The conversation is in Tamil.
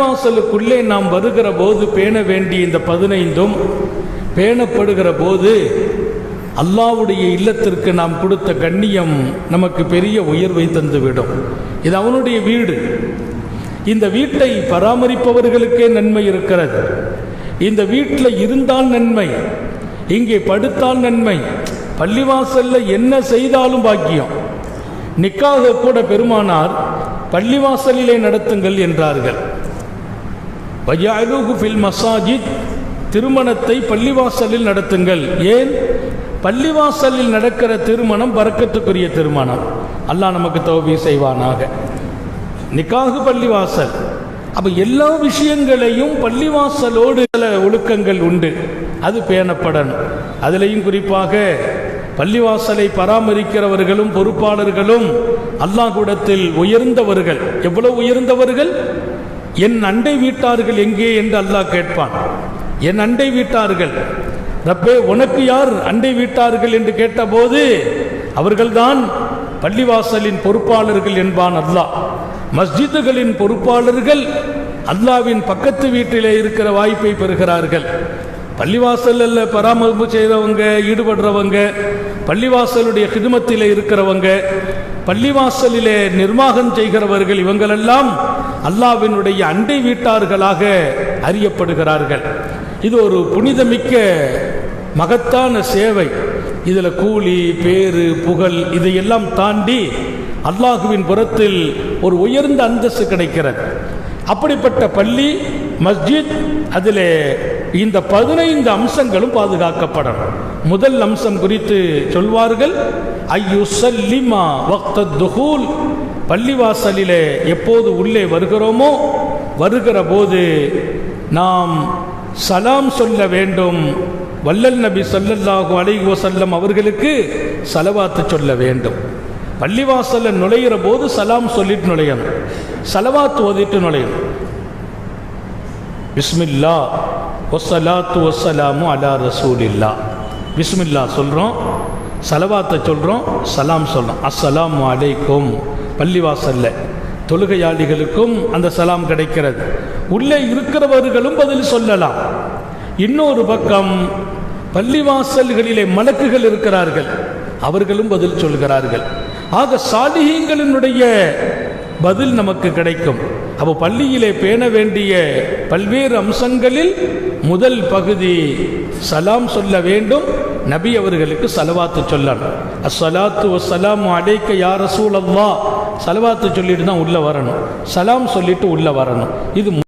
வாசலுக்குள்ளே நாம் வருகிற போது பேண வேண்டிய இந்த பதினைந்தும் பேணப்படுகிற போது அல்லாவுடைய இல்லத்திற்கு நாம் கொடுத்த கண்ணியம் நமக்கு பெரிய உயர்வை தந்துவிடும். இது அவனுடைய வீடு. இந்த வீட்டை பராமரிப்பவர்களுக்கே நன்மை இருக்கிறது. இந்த வீட்டில் இருந்தால் நன்மை இங்கே படுத்தால் நன்மை பள்ளிவாசல்ல என்ன செய்தாலும் பாக்கியம். நிக்காக கூட பெருமானார் பள்ளிவாசலிலே நடத்துங்கள் என்றார்கள். வஜாலுகு ஃபில் மசாஜித் திருமணத்தை பள்ளிவாசலில் நடத்துங்கள். ஏன்? பள்ளிவாசலில் நடக்கிற திருமணம் வரக்கத்துக்குரிய திருமணம். அல்லாஹ் நமக்கு தௌபி செய்வானாக. நிக்காகு பள்ளிவாசல். அப்போ எல்லா விஷயங்களையும் பள்ளிவாசலோடு சில ஒழுக்கங்கள் உண்டு. அது பேணப்படணும். அதுலேயும் குறிப்பாக பள்ளிவாசலை பராமரிக்கிறவர்களும் பொறுப்பாளர்களும் அல்லாஹ் கூடத்தில் உயர்ந்தவர்கள். எவ்வளவு உயர்ந்தவர்கள்? என் அண்டை வீட்டார்கள் எங்கே என்று அல்லாஹ் கேட்பான். என் அண்டை வீட்டார்கள். ரப்பே உனக்கு யார் அண்டை வீட்டார்கள் என்று கேட்டபோது அவர்கள்தான் பள்ளிவாசலின் பொறுப்பாளர்கள் என்பான் அல்லாஹ். மஸ்ஜிதுகளின் பொறுப்பாளர்கள் அல்லாவின் பக்கத்து வீட்டிலே இருக்கிற வாய்ப்பை பெறுகிறார்கள். பள்ளிவாசலில் பராமரிப்பு செய்கிறவங்க ஈடுபடுறவங்க பள்ளிவாசலுடைய ஹிதுமத்தில் இருக்கிறவங்க பள்ளிவாசலிலே நிர்வாகம் செய்கிறவர்கள் இவங்களெல்லாம் அல்லாவினுடைய அண்டை வீட்டார்களாக அறியப்படுகிறார்கள். இது ஒரு புனிதமிக்க மகத்தான சேவை. இதில் கூலி பேரு புகழ் இதையெல்லாம் தாண்டி அல்லாஹுவின் புறத்தில் ஒரு உயர்ந்த அந்தஸ்து கிடைக்கிறது. அப்படிப்பட்ட பள்ளி மஸ்ஜித் அதில் இந்த பதினைந்து அம்சங்களும் பாதுகாக்கப்படணும். முதல் அம்சம் குறித்து சொல்வார்கள் ஐயுசல்லிமா வக்த துஹூல். பள்ளிவாசலிலே எப்போது உள்ளே வருகிறோமோ வருகிற போது நாம் சலாம் சொல்ல வேண்டும். வல்லல் நபி சொல்லல்லாஹு அலைஹி செல்லம் அவர்களுக்கு சலவாத்து சொல்ல வேண்டும். பள்ளிவாசலில் நுழையிற போது சலாம் சொல்லிட்டு நுழையணும். சலவாத்து ஓதிட்டு நுழையணும். பிஸ்மில்லா. ஒஸ்ஸலாத்து வஸ்ஸலாமு அலா ரசூலில்லா பிஸ்மில்லா சொல்கிறோம் சலவாத்தை சொல்கிறோம் சலாம் சொல்கிறோம் அஸ்ஸலாம் அலைக்கும். பள்ளிவாசல்ல தொழுகையாளிகளுக்கும் அந்த சலாம் கிடைக்கிறது. உள்ளே இருக்கிறவர்களும் பதில் சொல்லலாம். இன்னொரு பக்கம் பள்ளிவாசல்களிலே மலக்குகள் இருக்கிறார்கள். அவர்களும் பதில் சொல்கிறார்கள். ஆக சாலிகங்களினுடைய பதில் நமக்கு கிடைக்கும். அப்போ பள்ளியிலே பேண வேண்டிய பல்வேறு அம்சங்களில் முதல் பகுதி சலாம் சொல்ல வேண்டும். நபி அவர்களுக்கு சலவாத்து சொல்லணும். அஸ்ஸலாத்து சலாம் அடைக்க யார் ரசூலல்லாஹ். சலவாத்து சொல்லிட்டு தான் உள்ளே வரணும். சலாம் சொல்லிட்டு உள்ளே வரணும். இது